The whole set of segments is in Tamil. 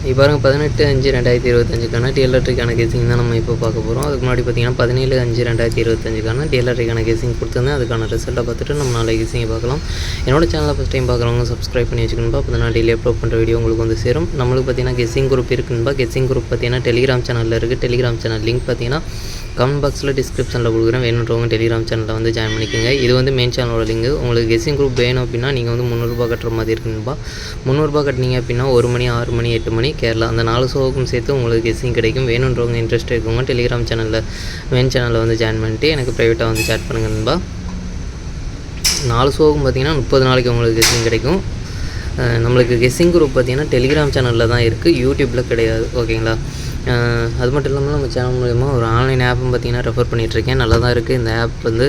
இப்போ பாருங்க பதினெட்டு அஞ்சு ரெண்டாயிரத்தி இருபத்தஞ்சுக்கான டிஎல்ஆர்டிக்கான கேசிங் தான் நம்ம இப்போ பார்க்க போகிறோம் அதுக்கு முன்னாடி பார்த்தீங்கன்னா பதினேழு அஞ்சு ரெண்டாயிரத்தி இருபத்தஞ்சுக்கான டிஎல்ஆர்டிக்கான கேசிங் கொடுத்துருந்தேன். அதுக்கான ரிசல்ட்டை பார்த்துட்டு நம்ம நாளை கேசிங் பார்க்கலாம். என்னோட சேனலை ஃபஸ்ட் டைம் பார்க்குறவங்க சப்ஸ்கிரைப் பண்ணி வச்சுக்கணும்பா. அப்போ நான் டெய்லி அப்லோட் பண்ணுற வீடியோ உங்களுக்கு வந்து சேரும். நம்மளுக்கு பார்த்தீங்கன்னா கெஸிங் குரூப் இருக்குன்பா? கெஸ்ஸிங் குரூப் பார்த்தீங்கன்னா டெலிகிராம் சேனலில் இருக்குது டெலிகிராம் சேனல் லிங்க் பார்த்தீங்கன்னா கமெண்ட் பாக்ஸில் டிஸ்கிரிப்ஷனில் கொடுக்குறேன். வேணுன்றவங்க டெலிகிராம் சேனலில் வந்து ஜாயின் பண்ணிக்கோங்க. இது வந்து மெயின் சேனலோட லிங்க் உங்களுக்கு கெஸ்ஸிங் குரூப் வேணும் அப்படின்னா நீங்கள் வந்து முந்நூறுரூபா கட்டுற மாதிரி இருக்குன்பா முந்நூறுரூபா கட்டினீங்க அப்படின்னா ஒரு மணி ஆறு மணி எட்டு மணி கேரளா அந்த நாலு ஷோவுக்கும் சேர்த்து உங்களுக்கு கெஸ்ஸிங் கிடைக்கும். வேணுன்றவங்க இன்ட்ரெஸ்ட் இருக்கவங்க டெலிகிராம் சேனலில் மெயின் சேனலில் வந்து ஜாயின் பண்ணிட்டு எனக்கு ப்ரைவேட்டாக வந்து சேட் பண்ணுங்க நண்பா நாலு ஷோவுக்கும் பார்த்தீங்கன்னா முப்பது நாளைக்கு உங்களுக்கு கெஸ்ஸிங் கிடைக்கும். நம்மளுக்கு கெஸ்ஸிங் குரூப் பார்த்தீங்கன்னா டெலிகிராம் சேனலில் தான் இருக்குது யூடியூப்பில் கிடையாது. ஓகேங்களா அது மட்டும் இல்லாமல் நம்ம சேனல் மூலயமா ஒரு ஆன்லைன் ஆப்பும் பார்த்தீங்கன்னா ரெஃபர் பண்ணிகிட்ருக்கேன் நல்லா தான் இருக்குது இந்த ஆப் வந்து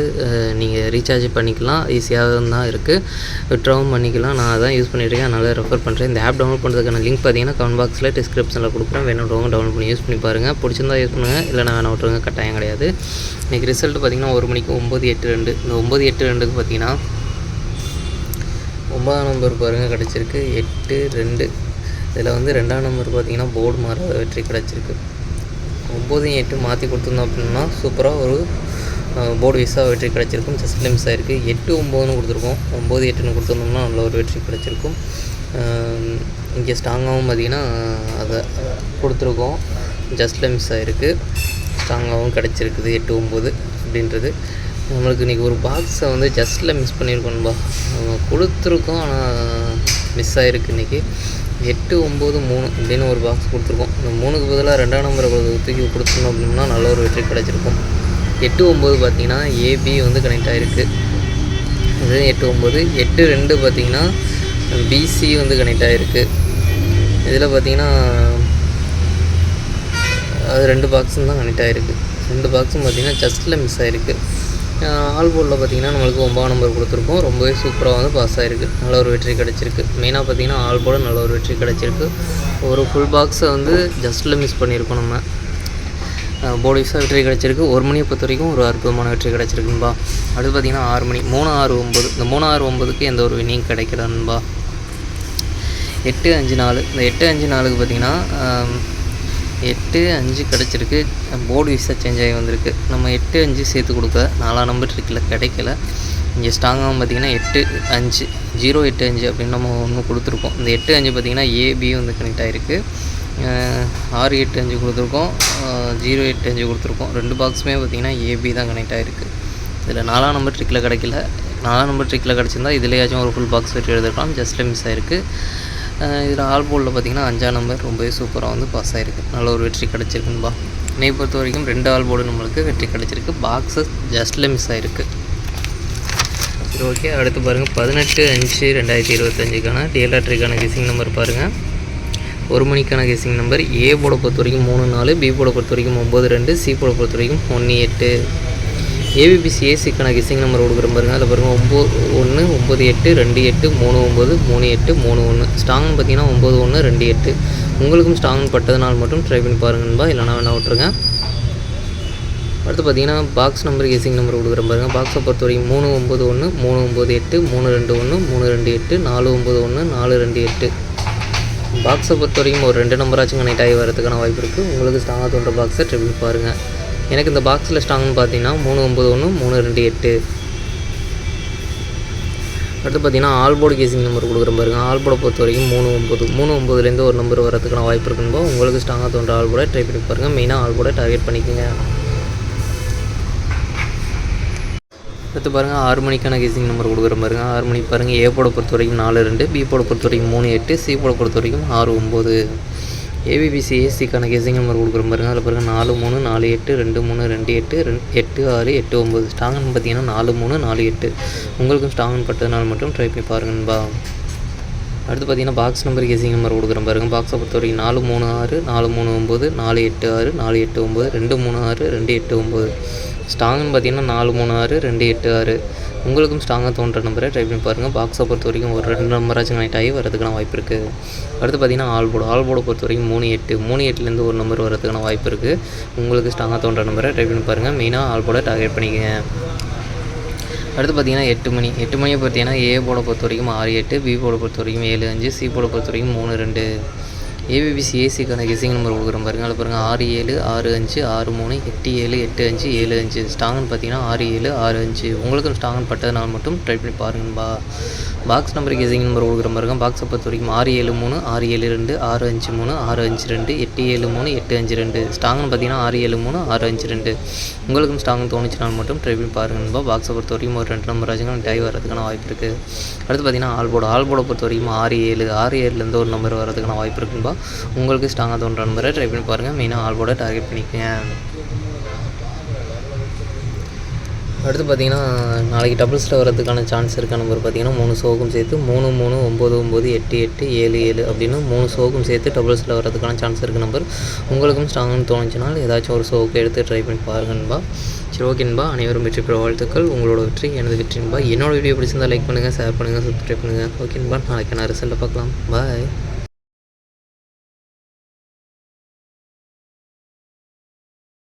நீங்கள் ரீசார்ஜ் பண்ணிக்கலாம். ஈஸியாகவும் தான் இருக்குது விட்ராவும் பண்ணிக்கலாம். நான் அதான் யூஸ் பண்ணிகிட்ருக்கேன் அதனால் ரெஃபர் பண்ணுறேன் இந்த ஆப் டவுன்லோட் பண்ணுறதுக்கான லிங்க் பார்த்தீங்கன்னா கமெண்ட் பாக்ஸில் டிஸ்கிரிப்ஷனில் கொடுக்குறேன். வேணுன்றவங்க டவுன்லோட் பண்ணி யூஸ் பண்ணி பாருங்கள் பிடிச்சிருந்தா யூஸ் பண்ணுங்கள் இல்லைனா வேணா விட்டுருங்க. கட்டாயம் கிடையாது. இன்றைக்கி ரிசல்ட் பார்த்தீங்கன்னா ஒரு மணிக்கு ஒம்பது எட்டு ரெண்டு. இந்த ஒம்பது எட்டு ரெண்டுக்கு பார்த்தீங்கன்னா ஒன்பதாம் நம்பர் பாருங்கள் கிடச்சிருக்கு. எட்டு ரெண்டு. இதில் வந்து ரெண்டாம் நம்பர் பார்த்தீங்கன்னா போர்டு மாறாத வெற்றி கிடச்சிருக்கு. ஒம்போதையும் எட்டு மாற்றி கொடுத்துருந்தோம் அப்படின்னா சூப்பராக ஒரு போர்டு விசா வெற்றி கிடச்சிருக்கும். ஜஸ்ட்டில் மிஸ் ஆகிருக்கு எட்டு ஒம்போதுன்னு கொடுத்துருக்கோம். ஒம்பது எட்டுன்னு கொடுத்துருந்தோம்னா நல்ல ஒரு வெற்றி கிடச்சிருக்கும். இங்கே ஸ்ட்ராங்காகவும் பார்த்தீங்கன்னா அதை கொடுத்துருக்கோம். ஜஸ்ட்டில் மிஸ் ஆகிருக்கு ஸ்ட்ராங்காகவும் கிடச்சிருக்குது. எட்டு ஒம்பது அப்படின்றது. நம்மளுக்கு இன்றைக்கி ஒரு பாக்ஸை வந்து ஜஸ்ட்டில் மிஸ் பண்ணியிருக்கோம்பா நம்ம கொடுத்துருக்கோம் ஆனால் மிஸ் ஆகிருக்கு இன்றைக்கி எட்டு ஒம்பது மூணு அப்படின்னு ஒரு பாக்ஸ் கொடுத்துருக்கோம். இந்த மூணுக்கு பதிலாக ரெண்டாம் நம்பரை தூக்கி கொடுத்துருந்தோம் அப்படின்னா நல்ல ஒரு வெற்றி கிடச்சிருக்கும். எட்டு ஒம்பது பார்த்தீங்கன்னா ஏபி வந்து கனெக்ட் ஆகிருக்கு இது எட்டு ஒம்பது எட்டு ரெண்டு பார்த்தீங்கன்னா பிசி வந்து கனெக்ட் ஆகிருக்கு இதில் பார்த்தீங்கன்னா அது ரெண்டு பாக்ஸும் தான் கனெக்ட் ஆகிருக்கு ரெண்டு பாக்ஸும் பார்த்தீங்கன்னா ஜஸ்ட்டில் மிஸ் ஆகிருக்கு ஆல் போர்டில் பார்த்தீங்கன்னா நம்மளுக்கு ஒம்பதாம் நம்பர் கொடுத்துருக்கோம். ரொம்பவே சூப்பராக வந்து பாஸ் ஆகிருக்கு நல்ல ஒரு வெற்றி கிடச்சிருக்கு. மெயினாக பார்த்தீங்கன்னா ஆல் போர்டு நல்ல ஒரு வெற்றி கிடச்சிருக்கு. ஒரு ஃபுல் பாக்ஸை வந்து ஜஸ்ட்டில் மிஸ் பண்ணியிருக்கோம் நம்ம. போலீஸாக வெற்றி கிடச்சிருக்கு. ஒரு மணியை பொறுத்த வரைக்கும் ஒரு அற்புதமான வெற்றி கிடச்சிருக்குன்பா அடுத்து பார்த்தீங்கன்னா ஆறு மணி மூணு ஆறு ஒம்பது இந்த மூணு ஆறு ஒம்பதுக்கு எந்த ஒரு வினிங் கிடைக்கலன்பா எட்டு அஞ்சு நாலு. இந்த எட்டு அஞ்சு நாலுக்கு பார்த்தீங்கன்னா எட்டு அஞ்சு கிடச்சிருக்கு. போர்டு விசா சேஞ்ச் ஆகி வந்திருக்கு. நம்ம எட்டு அஞ்சு சேர்த்து கொடுக்க நாலாம் நம்பர் ட்ரிக்கில் கிடைக்கல. இங்கே ஸ்ட்ராங்காகவும் பார்த்தீங்கன்னா எட்டு அஞ்சு ஜீரோ எட்டு அஞ்சு அப்படின்னு நம்ம ஒன்று கொடுத்துருக்கோம். இந்த எட்டு அஞ்சு பார்த்திங்கன்னா ஏபி வந்து கனெக்ட் ஆகிருக்கு ஆறு எட்டு அஞ்சு கொடுத்துருக்கோம். ஜீரோ எட்டு அஞ்சு கொடுத்துருக்கோம். ரெண்டு பாக்ஸுமே பார்த்திங்கன்னா ஏபி தான் கனெக்ட் ஆகிருக்கு இதில் நாலாம் நம்பர் ட்ரிக்கில் கிடைக்கல. நாலாம் நம்பர் ட்ரிக்கில் கிடச்சிருந்தா இதுலேயாச்சும் ஒரு ஃபுல் பாக்ஸ் வெற்றி எழுதிருக்கலாம் ஜஸ்ட்டில் மிஸ் ஆகிருக்கு இதில் ஆல் போலில் பார்த்திங்கன்னா அஞ்சாம் நம்பர் ரொம்பவே சூப்பராக வந்து பாஸ் ஆகிருக்கு நல்ல ஒரு வெற்றி கிடச்சிருக்குன்பா என்னை பொறுத்த வரைக்கும் ரெண்டு ஆல் போர்டு நம்மளுக்கு வெற்றி கிடச்சிருக்கு. பாக்ஸஸ் ஜஸ்ட்டில் மிஸ் ஆகிருக்கு சரி ஓகே அடுத்து பாருங்கள் பதினெட்டு அஞ்சு ரெண்டாயிரத்தி இருபத்தஞ்சுக்கான டிஎல்ஆட்ரிக்கான கெசிங் நம்பர் பாருங்கள் ஒரு மணிக்கான கெசிங் நம்பர் ஏ போட பொறுத்த வரைக்கும் மூணு நாலு பி போட பொறுத்த வரைக்கும் ஒம்பது ரெண்டு சி போட பொறுத்த வரைக்கும் ஒன்று எட்டு. ஏபிபிசி ஏசிக்கான கிசிங் நம்பர் கொடுக்குற பாருங்க. அதில் பாருங்கள் ஒம்பது ஒன்று ஒம்பது எட்டு ரெண்டு எட்டு மூணு ஒம்பது மூணு எட்டு மூணு ஒன்று ஸ்ட்ராங்னு பார்த்தீங்கன்னா ஒம்பது ஒன்று ரெண்டு எட்டு. உங்களுக்கும் ஸ்ட்ராங் பட்டதுனால் மட்டும் ட்ரை பண்ணி பாருங்கன்பா இல்லைனா வேணா விட்ருங்க அடுத்து பார்த்தீங்கன்னா பாக்ஸ் நம்பர் கெசிங் நம்பர் கொடுக்குற பாருங்க. பாக்ஸை பொறுத்த வரைக்கும் மூணு ஒம்பது ஒன்று மூணு ஒம்பது எட்டு மூணு ரெண்டு ஒன்று மூணு ரெண்டு எட்டு நாலு ஒம்பது ஒன்று நாலு ரெண்டு எட்டு. பாக்ஸை பொறுத்த வரைக்கும் ஒரு ரெண்டு நம்பராச்சும் கனெக்ட் ஆகி வரதுக்கான வாய்ப்பு இருக்குது உங்களுக்கு ஸ்ட்ராங்காக தோன்ற பாக்ஸை ட்ரை பண்ணி பாருங்கள் எனக்கு இந்த பாக்ஸில் ஸ்ட்ராங்னு பார்த்தீங்கன்னா மூணு ஒம்பது ஒன்று மூணு ரெண்டு எட்டு. அடுத்து பார்த்தீங்கன்னா ஆல்போர்டு கேசிங் நம்பர் கொடுக்குற பாருங்க. ஆல்போர்டை பொறுத்த வரைக்கும் மூணு ஒம்பது மூணு ஒம்பதுலேருந்து ஒரு நம்பர் வரதுக்கான வாய்ப்பு இருக்குன்போ உங்களுக்கு ஸ்ட்ராங்காக தோன்ற ஆல்போர்டை ட்ரை பண்ணி பாருங்கள் மெயினாக ஆல்போர்டை டார்கெட் பண்ணிக்கோங்க. அடுத்து பாருங்கள் ஆறு மணிக்கான கேசிங் நம்பர் கொடுக்குற பாருங்க. ஆறு மணிக்கு பாருங்கள் ஏ போட பொறுத்த வரைக்கும் நாலு ரெண்டு பி போட பொறுத்த வரைக்கும் மூணு எட்டு சி போட பொறுத்த வரைக்கும் ஆறு ஒம்பது ஏபிபிசி ஏசிக்கான கெஸிங் நம்பர் கொடுக்குற பாருங்க. அதில் பாருங்கள் நாலு மூணு நாலு எட்டு ரெண்டு மூணு ரெண்டு எட்டு ரெண்டு எட்டு ஆறு எட்டு ஒம்பது ஸ்ட்ராங்னு பார்த்தீங்கன்னா நாலு மூணு நாலு எட்டு. உங்களுக்கும் ஸ்ட்ராங்னு பட்டதுனால மட்டும் ட்ரை பண்ணி பாருங்கன்பா அடுத்து பார்த்தீங்கன்னா பாக்ஸ் நம்பர் கேசிங் நம்பர் கொடுக்குறேன் பாருங்க. பாக்ஸை பொறுத்த வரைக்கும் நாலு மூணு ஆறு நாலு மூணு ஒம்பது நாலு எட்டு ஆறு நாலு எட்டு ஒம்பது ரெண்டு மூணு ஆறு ரெண்டு எட்டு ஒம்பது ஸ்ட்ராங்குன்னு பார்த்தீங்கன்னா நாலு மூணு ஆறு ரெண்டு எட்டு ஆறு. உங்களுக்கும் ஸ்ட்ராங்காக தோன்ற நம்பரை ட்ரை பண்ணி பாருங்கள் பாக்ஸை பொறுத்த வரைக்கும் ஒரு ரெண்டு நம்பராச்சும் கனெக்ட் ஆகி வரதுக்கான வாய்ப்பு இருக்குது அடுத்து பார்த்தீங்கன்னா ஆல் போர்டு ஆல் போர்டை பொறுத்த வரைக்கும் மூணு எட்டு. மூணு எட்டுலேருந்து ஒரு நம்பர் வரதுக்கான வாய்ப்பு இருக்குது உங்களுக்கு ஸ்ட்ராங்காக தோன்ற நம்பரை ட்ரை பண்ணி பாருங்கள் மெயினாக ஆல் போர்டை டார்கெட் பண்ணிக்கங்க. அடுத்து பார்த்தீங்கன்னா எட்டு மணி. எட்டு மணியை பார்த்தீங்கன்னா ஏ போட பொறுத்த வரைக்கும் ஆறு எட்டு பி போட பொறுத்த வரைக்கும் ஏழு அஞ்சு சி போட பொறுத்த வரைக்கும் மூணு ரெண்டு. ஏபிபிசி ஏசிக்கான கெஸிங் நம்பர் கொடுக்குறோம் பாருங்க. அதில் பாருங்கள் ஆறு ஏழு ஆறு அஞ்சு ஆறு மூணு எட்டு ஏழு எட்டு அஞ்சு ஏழு அஞ்சு. ஸ்ட்ராங்குன்னு பார்த்தீங்கன்னா ஆறு ஏழு ஆறு அஞ்சு. உங்களுக்கும் ஸ்ட்ராங்கன் பட்டதுனால மட்டும் ட்ரை பண்ணி பாருங்கப்பா. பாக்ஸ் நம்பர் கேசிங் நம்பர் கொடுக்குற பாருங்க பாக்ஸை பொறுத்த வரைக்கும் ஆறு ஏழு மூணு ஆறு ஏழு ரெண்டு ஆறு அஞ்சு மூணு ஆறு அஞ்சு ரெண்டு எட்டு ஏழு மூணு எட்டு அஞ்சு ரெண்டு. ஸ்டாங்னு பார்த்தீங்கன்னா ஆறு ஏழு மூணு ஆறு அஞ்சு ரெண்டு. உங்களுக்கும் ஸ்ட்ராங் தோணுச்சுனால் மட்டும் ட்ரை பண்ணி பாருங்கப்பா பாக்ஸை பொறுத்த வரைக்கும் ஒரு ரெண்டு நம்பர் ஆச்சுங்க டை வரதுக்கான வாய்ப்பு இருக்குது அடுத்து பார்த்தீங்கன்னா ஆல்போட ஆல்போட பொறுத்த வரைக்கும் ஆறு ஏழு ஆறு ஏழுலேருந்து ஒரு நம்பர் வரதுக்கான வாய்ப்பு இருக்குன்பா உங்களுக்கு ஸ்ட்ராங்காக தோன்ற நம்பரை ட்ரை பண்ணி பாருங்கள் மெயினாக ஆல்போட டார்கெட் பண்ணிக்கங்க. அடுத்து பார்த்தீங்கன்னா நாளைக்கு டபுள்ஸில் வரதுக்கான சான்ஸ் இருக்க நம்பர் பார்த்தீங்கன்னா மூணு சோகம் சேர்த்து மூணு மூணு ஒம்பது ஒம்பது எட்டு எட்டு ஏழு ஏழு அப்படின்னு மூணு சோகம் சேர்த்து டபுள்ஸில் வரதுக்கான சான்ஸ் இருக்க நம்பர் உங்களுக்கும் ஸ்ட்ராங்னு தோணுச்சுனால் ஏதாச்சும் ஒரு சோக்கு எடுத்து ட்ரை பண்ணி பாருங்கன்பா சரி ஓகேன்பா அனைவரும் வெற்றி பெற வாழ்த்துக்கள். உங்களோட வெற்றி எனது வெற்றின்பா என்னோட வீடியோ பிடிச்சிருந்தால் லைக் பண்ணுங்கள் ஷேர் பண்ணுங்கள் சப்ஸ்கிரைப் பண்ணுங்கள் ஓகேன்பா நாளைக்கு நான் ரிசல்ட்டை பார்க்கலாம். பாய்